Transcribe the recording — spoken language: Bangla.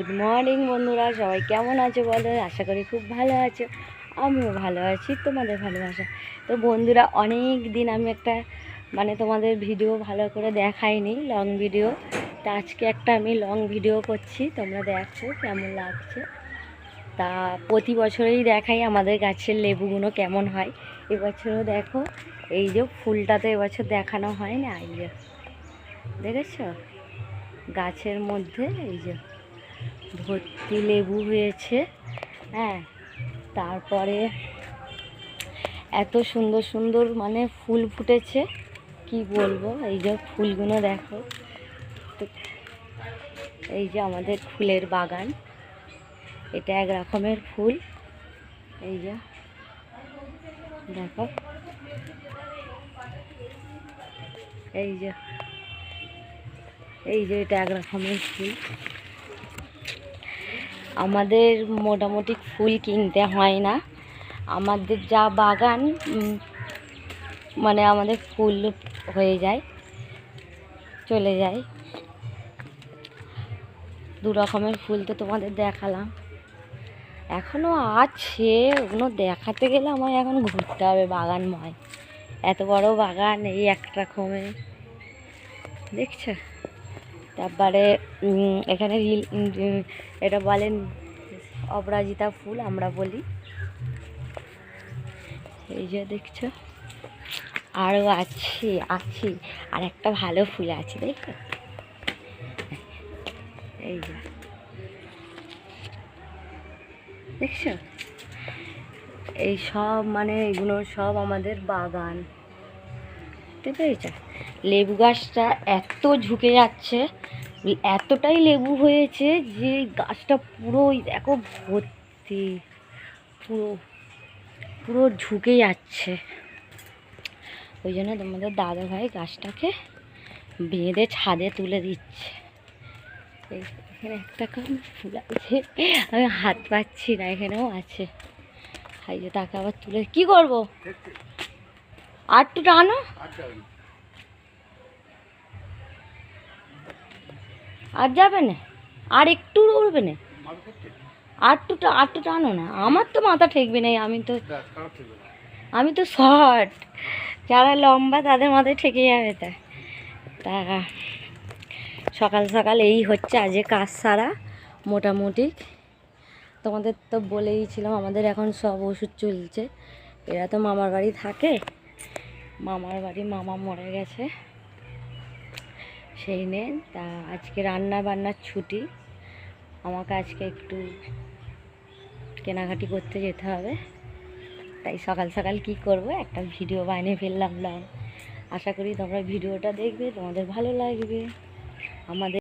গুড মর্নিং বন্ধুরা। সবাই কেমন আছো বলো? আশা করি খুব ভালো আছো। আমিও ভালো আছি, তোমাদের ভালোবাসা। তো বন্ধুরা অনেক দিন আমি একটা মানে তোমাদের ভিডিও ভালো করে দেখাইনি লং ভিডিও তা আজকে একটা আমি লং ভিডিও করছি। তোমরা দেখছ কেমন লাগছে। তা প্রতি বছরেই দেখাই আমাদের গাছের লেবুগুলো কেমন হয়। এবছরও দেখো, এই যে ফুলটা তো এবছর দেখানো হয় না এই যে। দেখেছ? গাছের মধ্যে, এই যে। ভর্তি লেবু হয়েছে। হ্যাঁ তারপরে এত সুন্দর সুন্দর মানে ফুল ফুটেছে। কি বলব? এই যে ফুলগুলো দেখো। এই যে আমাদের ফুলের বাগান। এটা এক রকমের ফুল। এই যে দেখো। এই যে এই যে এটা এক রকমের ফুল। আমাদের মোটামুটি ফুল কিনতে হয় না। আমাদের যা বাগান মানে আমাদের ফুল হয়ে যায়, চলে যায়। দু রকমের ফুল তো তোমাদের দেখালাম। এখনও আছে, ওগুলো দেখাতে গেলে আমার এখন ঘুরতে হবে বাগানময়। এত বড় বাগান, এই এক রকমের। দেখছ? তারপরে এখানে রিল এটা বলেন অপরাজিতা ফুল, আমরা বলি। এই যে দেখছ, আরও আছে আছে, আর একটা ভালো ফুল আছে দেখো এই যে। দেখছ? এই সব মানে এগুলো সব আমাদের বাগান। বুঝতে পেরেছ? লেবু গাছটা এত ঝুঁকে যাচ্ছে, এতটাই লেবু হয়েছে যে গাছটা পুরোই দেখো ভর্তি, পুরো পুরো ঝুঁকে যাচ্ছে। ওই জন্য তোমাদের দাদা ভাই গাছটাকে বেঁধে ছাদে তুলে দিচ্ছে। এখানে একটা কাম ফুল আছে, আমি হাত পাচ্ছি না, এখানেও আছে। এই যে তাকে আবার তুলে, কি করব? একটু টানো? আর যাবে না? আর একটু উড়বে না? আর একটু টা- আর একটু টানো না। আমার তো মাথা ঠেকবে না, আমি তো আমি তো শর্ট যারা লম্বা, তাদের মাথায় ঠেকে যাবে তা। তা, সকাল সকাল এই হচ্ছে আজকে কাজ সারা, মোটামুটি। তোমাদের তো বলেই ছিলাম, আমাদের এখন সব ওষুধ চলছে। এরা তো মামার বাড়ি থাকে। মামার বাড়ি, মামা মরে গেছে। সেই নে, তা আজকে রান্না বান্নার ছুটি। আমাকে আজকে একটু কেনাকাটি করতে যেতে হবে। তাই সকাল সকাল কি করব, একটা ভিডিও বানিয়ে ফেললাম আশা করি তোমরা ভিডিওটা দেখবে, তোমাদের ভালো লাগবে। আমাদের